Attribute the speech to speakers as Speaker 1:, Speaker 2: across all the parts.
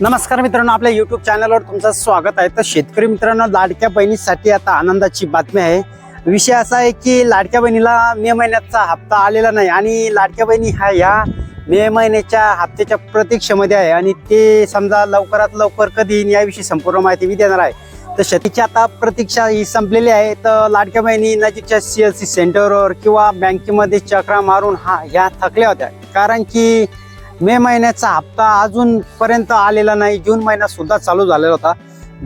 Speaker 1: नमस्कार मित्रांनो आपल्या युट्यूब चॅनलवर तुमचं स्वागत आहे. तर शेतकरी मित्रांनो लाडक्या बहिणीसाठी आता आनंदाची बातमी आहे. विषय असा आहे की लाडक्या बहिणीला मे महिन्याचा हप्ता आलेला नाही आणि लाडक्या बहिणी हा ह्या मे महिन्याच्या हप्त्याच्या प्रतीक्षेमध्ये आहे आणि ते समजा लवकरात लवकर कधी येईन याविषयी संपूर्ण माहिती मी देणार आहे. तर शेतीची आता प्रतीक्षा ही संपलेली आहे. तर लाडक्या बहिणी नजीकच्या सी एल सी सेंटरवर किंवा बँकेमध्ये चक्रा मारून हा ह्या थकल्या होत्या. कारण की मे महिन्याचा हप्ता अजूनपर्यंत आलेला नाही. जून महिना सुद्धा चालू झालेला होता.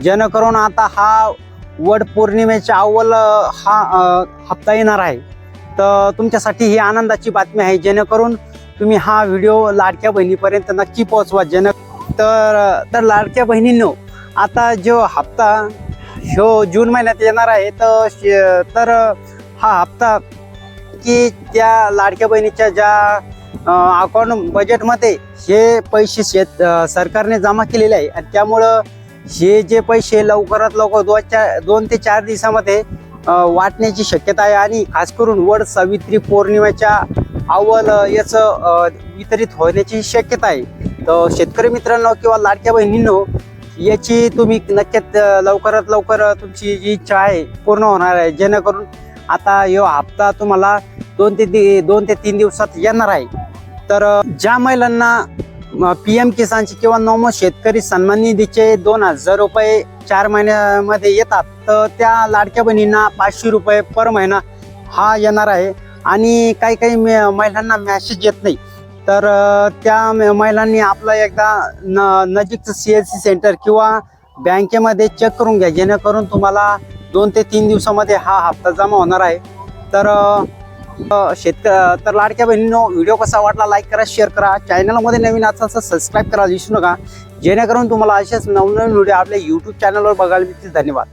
Speaker 1: जेणेकरून आता हा वड पौर्णिमेच्या अव्वल हा हप्ता येणार आहे. तर तुमच्यासाठी ही आनंदाची बातमी आहे. जेणेकरून तुम्ही हा व्हिडिओ लाडक्या बहिणीपर्यंत नक्की पोहोचवा. जेणे तर तर लाडक्या बहिणींनो आता जो हप्ता ह्यो जून महिन्यात येणार आहे तर शे- तर हा हप्ता की त्या लाडक्या बहिणीच्या ज्या अकाउंट बजेटमध्ये हे पैसे शेत सरकारने जमा केलेले आहे. आणि त्यामुळं हे जे पैसे लवकरात लवकर दोन चार दोन ते चार दिवसामध्ये वाटण्याची शक्यता आहे. आणि खास करून वड सावित्री पौर्णिमेच्या अव्वल याचं वितरित होण्याची शक्यता आहे. तर शेतकरी मित्रांनो किंवा लाडक्या बहिणींनो याची तुम्ही नक्कीच लवकरात लवकर तुमची जी इच्छा आहे पूर्ण होणार आहे. जेणेकरून आता यो हप्ता तुम्हाला दोन ते दोन ते तीन दिवसात येणार आहे. तर ज्या महिलांना पी एम किसानचे किंवा नमो शेतकरी सन्मान निधीचे दोन हजार रुपये चार महिन्यामध्ये येतात तर त्या लाडक्या बहिणींना पाचशे रुपये पर महिना हा येणार आहे. आणि काही काही महिलांना मॅसेज येत नाही. तर त्या महिलांनी आपलं एकदा न नजीकचं सी एल सी सेंटर किंवा बँकेमध्ये चेक करून घ्या. जेणेकरून तुम्हाला दोन ते तीन दिवसामध्ये हा हप्ता जमा होणार आहे. तर शेतक तर लाडक्या बहिणींनो व्हिडिओ कसा वाटला लाईक करा शेअर करा. चॅनलमध्ये नवीन असाल तर सबस्क्राईब करा विसरू नका. जेणेकरून तुम्हाला असेच नवनवीन व्हिडिओ आपल्या यूट्यूब चॅनलवर बघायला मिळतील. धन्यवाद.